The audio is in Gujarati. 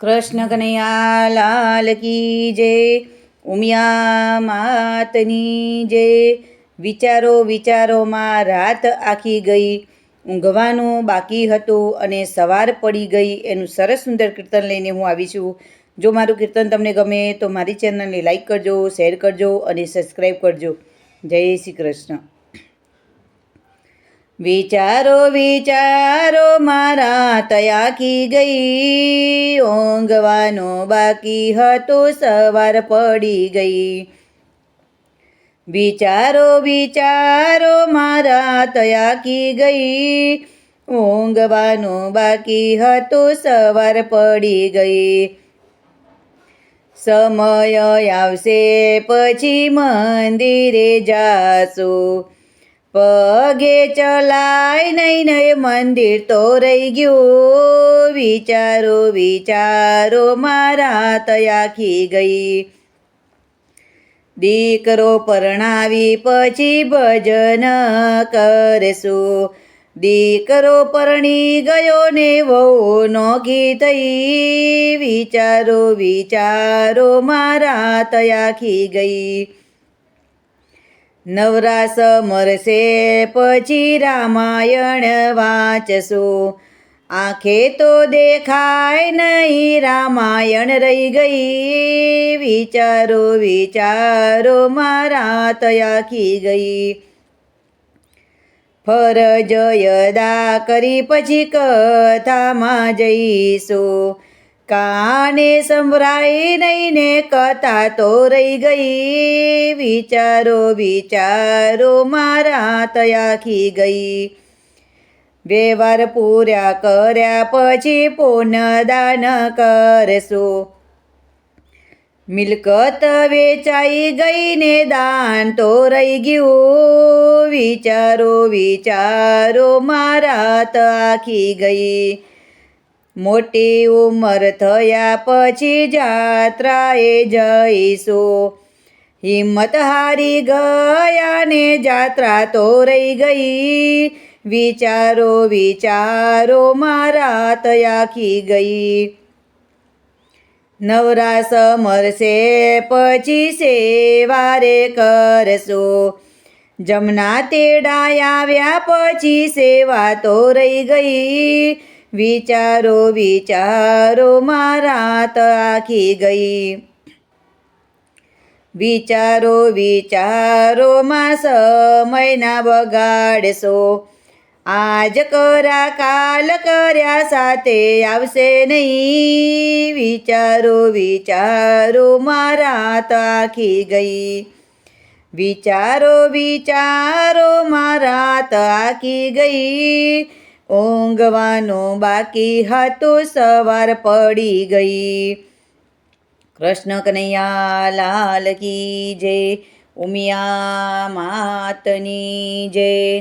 કૃષ્ણ કનૈયા લાલ કી જય, ઉમિયા માતની જય. વિચારો વિચારોમાં રાત આખી ગઈ, ઊંઘવાનું બાકી હતું અને સવાર પડી ગઈ. એનું સરસ સુંદર કીર્તન લઈને હું આવી છું. જો મારું કીર્તન તમને ગમે તો મારી ચેનલને લાઈક કરજો શેર કરજો અને સબસ્ક્રાઈબ કરજો. જય શ્રી કૃષ્ણ. વિચારો વિચારો, મારા તયાકી ગઈ. ઊંઘવાનો બાકી હતો, સવાર પડી ગઈ. વિચારો વિચારો, મારા તયાકી ગઈ. ઊંઘવાનો બાકી હતો, સવાર પડી ગઈ. સમય આવશે, પછી મંદિરે જાશું. પગે ચલાય નહીં નહીં મંદિર તો રહી ગયું. વિચારો વિચારો મારા તયાખી ગઈ. દીકરો પરણાવી પછી ભજન કરશું. દીકરો પરણી ગયો ને વહુ નો થઈ વિચારો વિચારો મારા તયાખી ગઈ. નવરાસ મરશે પછી રામાયણ વાંચશું. આંખે તો દેખાય નહીં રામાયણ રહી ગઈ. વિચારો વિચારો મારા તયાખી ગઈ. ફરજ યદા કરી પછી કથામાં જઈશું. કાને સંભળાઈ નહીં ને કથા તો રહી ગઈ. વિચારો વિચારો મારા તયાખી ગઈ. વ્યવહાર પૂર્યા કર્યા પછી પુનદાન કરશું. મિલકત વેચાઈ ગઈ ને દાન તો રહી ગયું. વિચારો વિચારો મારા તાખી ગઈ. મોટી ઉંમર થયા પછી જાત્રાએ જઈશું. હિંમત હારી ગયા ને જાત્રા તો રહી ગઈ. વિચારો વિચારો મારા તયાખી ગઈ. નવરા સમરશે પછી સેવારે કરશો. જમના તેડા આવ્યા પછી સેવા તો રહી ગઈ. વિચારો વિચારો મારા આખી ગઈ. વિચારો વિચારોમાં સમયના બગાડશો. આજ કરા કાલ કર્યા સાથે આવશે નહીં. વિચારો વિચારો મારા આખી ગઈ. વિચારો વિચારો મારા આખી ગઈ. ઊંઘવાનો બાકી હતું સવાર પડી ગઈ. કૃષ્ણ કનૈયા લાલ કી જય ઉમિયા માતની જય.